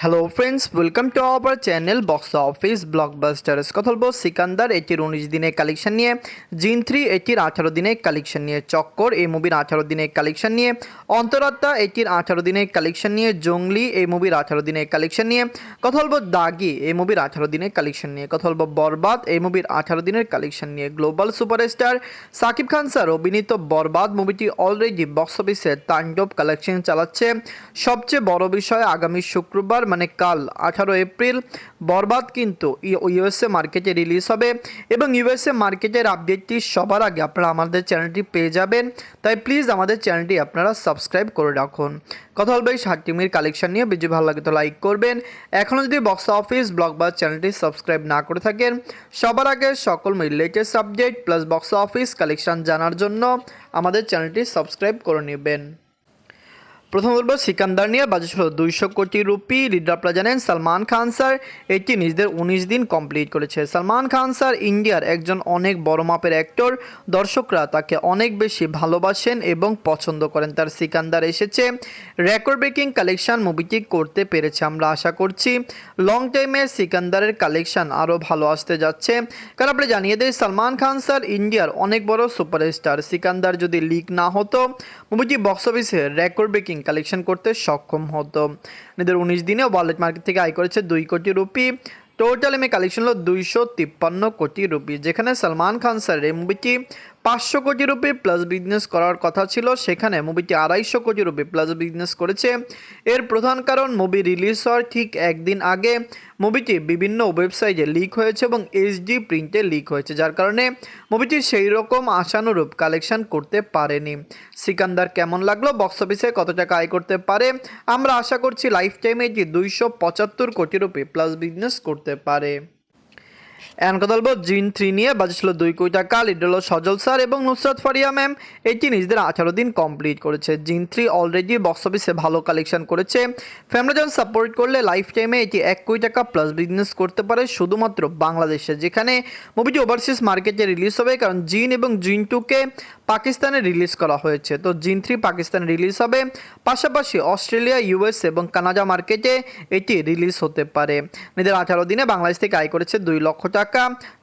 Hello friends welcome to our channel box office blockbusters কথা বলব সিকান্দার এটির উনিশ দিনের কালেকশন নিয়ে জিন থ্রি এটির আঠারো দিনের কালেকশন নিয়ে চক্কর এই মুভির আঠারো দিনের কালেকশন নিয়ে অন্তরাত্মা এটির আঠারো দিনের কালেকশন নিয়ে জঙ্গলি এই মুভির আঠারো দিনের কালেকশন নিয়ে কথা বলব দাগি এই মুভির আঠারো দিনের কালেকশন নিয়ে কথা বলব বরবাদ এই মুভির আঠারো দিনের কালেকশন নিয়ে global superstar Shakib Khan sir অভিনীত বরবাদ মুভিটি অলরেডি বক্স অফিসে তাণ্ডব কালেকশন চালাচ্ছে সবচেয়ে বড় বিষয় আগামী শুক্রবার মানে কাল, আঠারো এপ্রিল, বরবাদ কিন্তু ইউএসএ মার্কেটে রিলিজ হবে এবং ইউএসএ মার্কেটের আপডেটটি সবার আগে আপনারা আমাদের চ্যানেলটি পেয়ে যাবেন। তাই প্লিজ আমাদের চ্যানেলটি আপনারা সাবস্ক্রাইব করে রাখুন। কথা বলব এই ষাট টিমের কালেকশন নিয়ে। ভিডিও ভালো লাগে তো লাইক করবেন। এখনও যদি বক্স অফিস ব্লগবাস চ্যানেলটি সাবস্ক্রাইব না করে থাকেন, সবার আগে সকল latest update plus box office collection জানার জন্য আমাদের চ্যানেলটি সাবস্ক্রাইব করে নেবেন। প্রথম বলব, সিকান্দার নিয়ে বাজেট হলো দুইশো কোটি রুপি লিডার আপনারা জানেন সালমান খান স্যার। এটি নিজেদের উনিশ দিন কমপ্লিট করেছে। সালমান খান স্যার ইন্ডিয়ার একজন অনেক বড় মাপের অ্যাক্টর। দর্শকরা তাকে অনেক বেশি ভালোবাসেন এবং পছন্দ করেন। তার সিকান্দার এসেছে। রেকর্ড ব্রেকিং কালেকশন মুভিটি করতে পেরেছে আমরা আশা করছি। লং টাইমে সিকান্দারের কালেকশন আরও ভালো আসতে যাচ্ছে। কারণ আপনি জানিয়ে দেয় সালমান খান স্যার ইন্ডিয়ার অনেক বড় সুপারস্টার। সিকান্দার যদি লিক না হতো, মুভিটি বক্স অফিসে রেকর্ড ব্রেকিং কালেকশন করতে সক্ষম হতো। এদের উনিশ দিনে ওয়ালেট মার্কেট থেকে আয় করেছে দুই কোটি রুপি। টোটাল এমএ কালেকশন হলো দুইশো তিপ্পান্ন কোটি রুপি, যেখানে সালমান খান, স্যার এই মুভিটি পাঁচশো কোটি রুপি প্লাস বিজনেস করার কথা ছিল। সেখানে মুভিটি আড়াইশো কোটি রুপি প্লাস বিজনেস করেছে। এর প্রধান কারণ মুভি রিলিজ হওয়ার ঠিক একদিন আগে মুভিটি বিভিন্ন ওয়েবসাইটে লিক হয়েছে এবং এইচডি প্রিন্টে লিক হয়েছে, যার কারণে মুভিটি সেই রকম আশানুরূপ কালেকশন করতে পারেনি। সিকান্দার কেমন লাগল? বক্স অফিসে কত টাকা আয় করতে পারে? আমরা আশা করছি লাইফ টাইমে এটি দুইশো পঁচাত্তর কোটি রুপি প্লাস বিজনেস করতে পারে। বলব, জিন থ্রি নিয়ে বাজে ছিল দুই কোটি টাকা লিড হলো সজল স্যার এবং নুসরাত ফারিয়া ম্যাম। এটি নিজেদের আঠারো দিন কমপ্লিট করেছে। জিন থ্রি অলরেডি বক্স অফিসে ভালো কালেকশন করেছে। ফ্যামিলিজন সাপোর্ট করলে লাইফ টাইমে এটি এক কোটি টাকা প্লাস বিজনেস করতে পারে শুধুমাত্র বাংলাদেশে, যেখানে মুভিটি ওভারসিজ মার্কেটে রিলিজ হবে, কারণ জিন এবং জিন টুকে পাকিস্তানে রিলিজ করা হয়েছে। তো জিন থ্রি পাকিস্তানে রিলিজ হবে। পাশাপাশি অস্ট্রেলিয়া ইউএস এবং কানাডা মার্কেটে এটি রিলিজ হতে পারে। নিজের আঠারো দিনে বাংলাদেশ থেকে আয় করেছে দুই লক্ষ টাকা।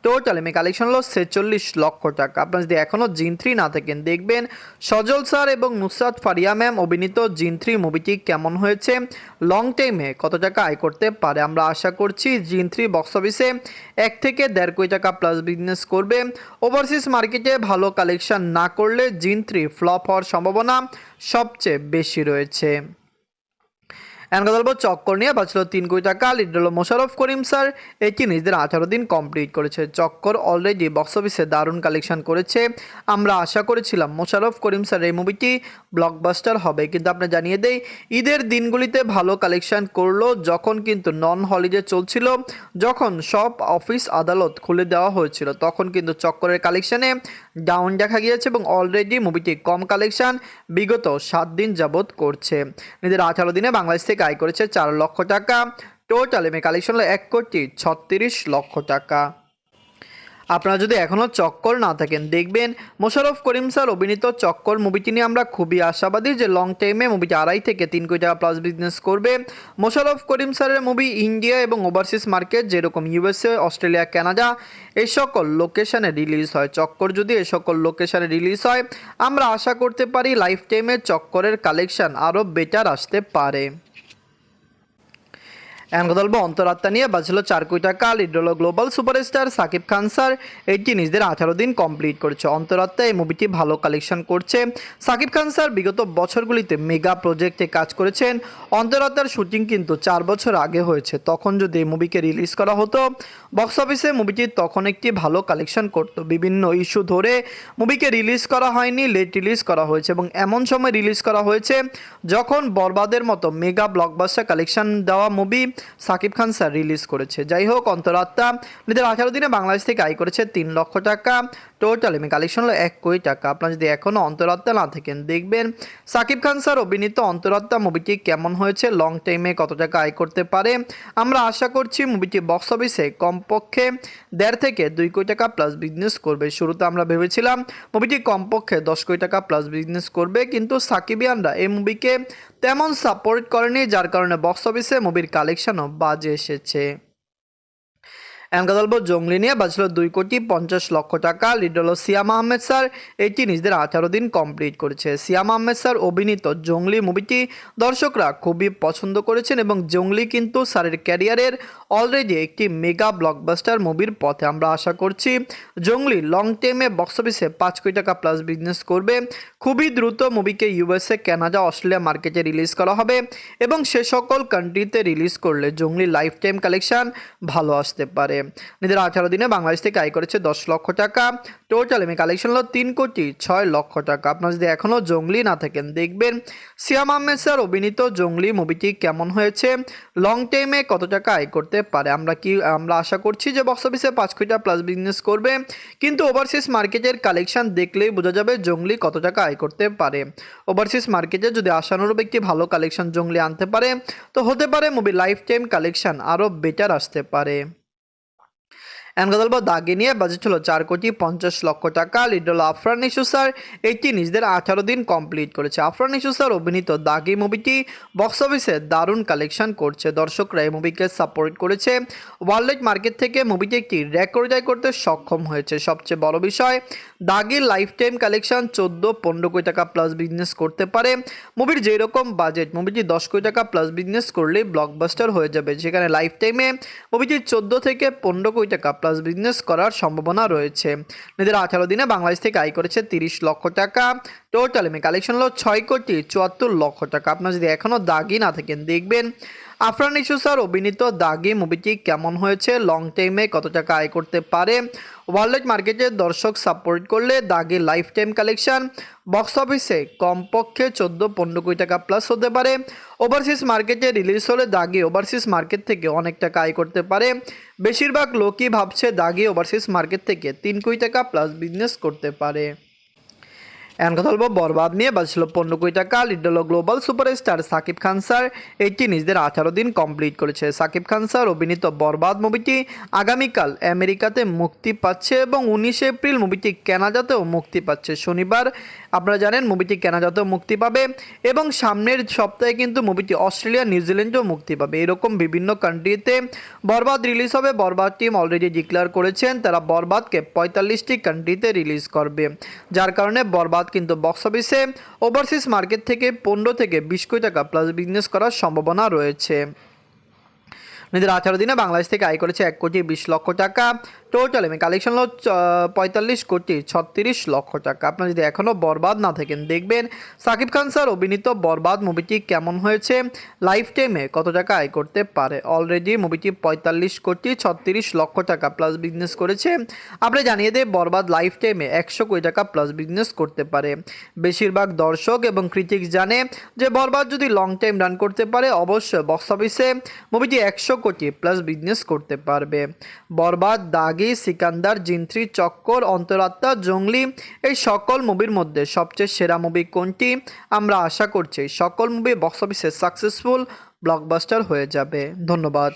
টোটাল এমএ কালেকশন হলো ছেচল্লিশ লক্ষ টাকা। আপনার যদি এখনও জিন থ্রি না থাকেন, দেখবেন সজল স্যার এবং নুসরাত ফারিয়া ম্যাম অভিনীত জিন থ্রি মুভিটি কেমন হয়েছে? লং টাইমে কত টাকা আয় করতে পারে? আমরা আশা করছি জিন থ্রি বক্স অফিসে এক থেকে দেড় কোটি টাকা প্লাস বিজনেস করবে। ওভারসিজ মার্কেটে ভালো কালেকশন না করলে জিন থ্রি ফ্লপ হওয়ার সম্ভাবনা সবচেয়ে বেশি রয়েছে। বলব চক্কর নিয়ে বাঁচলো তিন কোটি টাকা। লিড মোশারফ করিম স্যার এটি নিজেদের আঠারো দিন কমপ্লিট করেছে। চক্কর অলরেডি বক্স অফিসে দারুণ কালেকশন করেছে। আমরা আশা করেছিলাম মোশারফ করিম স্যার এই মুভিটি ব্লকবাস্টার হবে। কিন্তু আপনি জানিয়ে দেই, ঈদের দিনগুলিতে ভালো কালেকশন করল যখন কিন্তু নন হলিডে চলছিল। যখন সব অফিস আদালত খুলে দেওয়া হয়েছিল, তখন কিন্তু চক্করের কালেকশানে ডাউন দেখা গিয়েছে এবং অলরেডি মুভিটি কম কালেকশন বিগত সাত দিন যাবৎ করছে। নিজের আঠারো দিনে বাংলাদেশ থেকে আয় করেছে চার লক্ষ টাকা। টোটাল এমএ কালেকশন হলো এক কোটি ছত্রিশ লক্ষ টাকা। আপনারা যদি এখনও চক্কর না থাকেন, দেখবেন মোশারফ করিম স্যার অভিনীত চক্কর মুভিটি নিয়ে আমরা খুবই আশাবাদী যে লং টাইমে মুভিটি আড়াই থেকে তিন কোটি টাকা প্লাস বিজনেস করবে। মোশারফ করিম স্যারের মুভি ইন্ডিয়া এবং ওভারসিজ মার্কেট যেরকম ইউএসএ অস্ট্রেলিয়া কানাডা এই সকল লোকেশানে রিলিজ হয়। চক্কর যদি এই সকল লোকেশানে রিলিজ হয়, আমরা আশা করতে পারি লাইফ টাইমে চক্করের কালেকশান আরও বেটার আসতে পারে। বলব অন্তরাত্মা নিয়ে বাঁচলো চার কোটি টাকা lead global superstar Shakib Khan sir এইটি নিজেদের আঠারো দিন কমপ্লিট করেছে। অন্তরাত্মা এই মুভিটি ভালো কালেকশন করছে। সাকিব খান স্যার, বিগত বছরগুলিতে মেগা প্রজেক্টে কাজ করেছেন। অন্তরাত্মার শুটিং কিন্তু চার বছর আগে হয়েছে। তখন যদি এই মুভিকে রিলিজ করা হতো বক্স অফিসে মুভিটি তখন একটি ভালো কালেকশন করতো। বিভিন্ন ইস্যু ধরে মুভিকে রিলিজ করা হয়নি লেট রিলিজ করা হয়েছে এবং এমন সময় রিলিজ করা হয়েছে, যখন বরবাদের মতো মেগা ব্লকবাস্টার কালেকশন দেওয়া movie Shakib Khan sir release করেছে। যাই হোক, অন্তরাত্মা নিজের আঠারো দিনে বাংলাদেশ থেকে আয় করেছে তিন লক্ষ টাকা। টোটাল এমনি কালেকশন হলো এক কোটি টাকা। আপনার যদি এখনও অন্তরাত্মা না থাকেন, দেখবেন সাকিব খান স্যার অভিনীত অন্তরাত্মা মুভিটি কেমন হয়েছে লং টাইমে কত টাকা আয় করতে পারে? আমরা আশা করছি মুভিটি বক্স অফিসে কমপক্ষে দেড় থেকে দুই কোটি টাকা প্লাস বিজনেস করবে। শুরুতে আমরা ভেবেছিলাম মুভিটি কমপক্ষে দশ কোটি টাকা প্লাস বিজনেস করবে, কিন্তু সাকিবিয়ানরা এই মুভিকে তেমন সাপোর্ট করেনি, যার কারণে বক্স অফিসে মুভির কালেকশনও বাজে এসেছে। কথা জঙ্গলি নিয়ে বাজছিল দুই কোটি পঞ্চাশ লক্ষ টাকা। লিড হলো সিয়াম আহমেদ স্যার এটি নিজেদের আঠারো দিন কমপ্লিট করেছে। সিয়াম আহমেদ স্যার অভিনীত জঙ্গলি মুভিটি দর্শকরা খুবই পছন্দ করেছেন এবং জঙ্গলি কিন্তু স্যারের ক্যারিয়ারের অলরেডি একটি মেগা ব্লকবাস্টার মুভির পথে আমরা আশা করছি। জঙ্গলি লং টাইমে বক্স অফিসে পাঁচ কোটি টাকা প্লাস বিজনেস করবে। খুবই দ্রুত মুভিকে ইউএসএ কানাডা অস্ট্রেলিয়া মার্কেটে রিলিজ করা হবে এবং সে সকল কান্ট্রিতে রিলিজ করলে জঙ্গলি লাইফ টাইম কালেকশন ভালো আসতে পারে। নিজের আঠারো দিনে বাংলাদেশ থেকে আয় করেছে দশ লক্ষ টাকা। টোটাল এমনি কালেকশন হলো তিন কোটি ছয় লক্ষ টাকা। আপনার যদি এখনও জঙ্গলি না থাকেন, দেখবেন সিয়াম আহমেদ স্যার অভিনীত জঙ্গলি মুভিটি কেমন হয়েছে লং টাইমে কত টাকা আয় করতে পারে? আমরা কি, আমরা আশা করছি যে বক্স অফিসে পাঁচ কোটি প্লাস বিজনেস করবে, কিন্তু ওভারসিজ মার্কেটের কালেকশন দেখলেই বোঝা যাবে জঙ্গলি কত টাকা আয় করতে পারে। ওভারসিজ মার্কেটে যদি আশানুরূপ একটি ভালো কালেকশন জঙ্গলি আনতে পারে, তো হতে পারে মুভি লাইফ টাইম কালেকশন আরও বেটার আসতে পারে। এমন কথা বলব, দাগে নিয়ে বাজেট হলো চার কোটি পঞ্চাশ লক্ষ টাকা। লিড হলো আফরান ইস্যু স্যার এটি নিজেদের আঠারো দিন কমপ্লিট করেছে। আফরান ইস্যু স্যার অভিনীত দাগি মুভিটি বক্স অফিসে দারুণ কালেকশন করছে। দর্শকরা এই মুভিকে সাপোর্ট করেছে। ওয়ার্ল্ড মার্কেট থেকে মুভিটি একটি রেকর্ড আয় করতে সক্ষম হয়েছে। সবচেয়ে বড় বিষয় দাগির লাইফ টাইম কালেকশন চোদ্দ, পনেরো কোটি টাকা প্লাস বিজনেস করতে পারে। মুভির যেই রকম বাজেট মুভিটি দশ কোটি টাকা প্লাস বিজনেস করলেই ব্লকবাস্টার হয়ে যাবে। যেখানে লাইফ টাইমে মুভিটি চোদ্দ থেকে পনেরো কোটি টাকা প্লাস বিজনেস করার সম্ভাবনা রয়েছে। নিজের আঠারো দিনে বাংলাদেশ থেকে আয় করেছে তিরিশ লক্ষ টাকা। টোটাল মে কালেকশন হলো ছয় কোটি চুয়াত্তর লক্ষ টাকা। আপনার যদি এখনও দাগি না থাকেন, দেখবেন আফরান ইস্যু স্যার অভিনীত দাগি মুভিটি কেমন হয়েছে লং টাইমে কত টাকা আয় করতে পারে ওয়ার্ল্ড মার্কেটের দর্শক সাপোর্ট করলে দাগে লাইফ টাইম কালেকশন বক্স অফিসে কমপক্ষে চোদ্দ, পনেরো কোটি টাকা প্লাস হতে পারে। ওভারসিজ মার্কেটে রিলিজ হলে দাগে ওভারসিজ মার্কেট থেকে অনেক টাকা আয় করতে পারে। বেশিরভাগ লোকই ভাবছে দাগে ওভারসিজ মার্কেট থেকে তিন কোটি টাকা প্লাস বিজনেস করতে পারে। এখন কথা বলব বরবাদ নিয়ে বাজছিল পনেরো কোটি টাকা লিডল হলো global superstar Shakib Khan sir. এটি নিজেদের আঠারো দিন কমপ্লিট করেছে। সাকিব খান স্যার অভিনীত বরবাদ মুভিটি আগামীকাল আমেরিকাতে মুক্তি পাচ্ছে এবং উনিশে এপ্রিল মুভিটি কেনাজাতেও মুক্তি পাচ্ছে। শনিবার আপনারা জানেন মুভিটি কেনাজাতেও মুক্তি পাবে এবং সামনের সপ্তাহে কিন্তু মুভিটি অস্ট্রেলিয়া নিউজিল্যান্ডেও মুক্তি পাবে। এরকম বিভিন্ন কান্ট্রিতে বরবাদ রিলিজ হবে। বরবাদ টিম অলরেডি ডিক্লেয়ার করেছেন, তারা বরবাদকে পঁয়তাল্লিশটি কান্ট্রিতে রিলিজ করবে। যার কারণে বরবাদ কিন্তু বক্স অফিসে ওভারসিজ মার্কেট থেকে পনেরো থেকে বিশ কোটি টাকা প্লাস বিজনেস করার সম্ভাবনা রয়েছে। নিজের আঠারো দিনে বাংলাদেশ থেকে আয় করেছে এক কোটি বিশ লক্ষ টাকা। টোটাল এমনি কালেকশন হলো পঁয়তাল্লিশ কোটি, ছত্রিশ লক্ষ টাকা। আপনার যদি এখনও বরবাদ না থাকেন, দেখবেন সাকিব খান স্যার অভিনীত বরবাদ মুভিটি কেমন হয়েছে লাইফ টাইমে কত টাকা আয় করতে পারে। অলরেডি মুভিটি পঁয়তাল্লিশ কোটি, ছত্রিশ লক্ষ টাকা প্লাস বিজনেস করেছে। আমরা জানিয়ে দেয় বরবাদ লাইফ টাইমে একশো কোটি টাকা প্লাস বিজনেস করতে পারে। বেশিরভাগ দর্শক এবং ক্রিটিক্স জানে যে বরবাদ যদি লং টাইম রান করতে পারে, অবশ্যই বক্স অফিসে মুভিটি একশো কোটি প্লাস বিজনেস করতে পারবে। বরবাদ দাগি সিকান্দার জিন্থ্রি চক্কর, অন্তরাত্মা, জঙ্গলি, এই সকল মুভির মধ্যে সবচেয়ে সেরা মুভি কোনটি? আমরা আশা করছি সকল মুভি বক্স অফিসে সাকসেসফুল ব্লকবাস্টার হয়ে যাবে। ধন্যবাদ।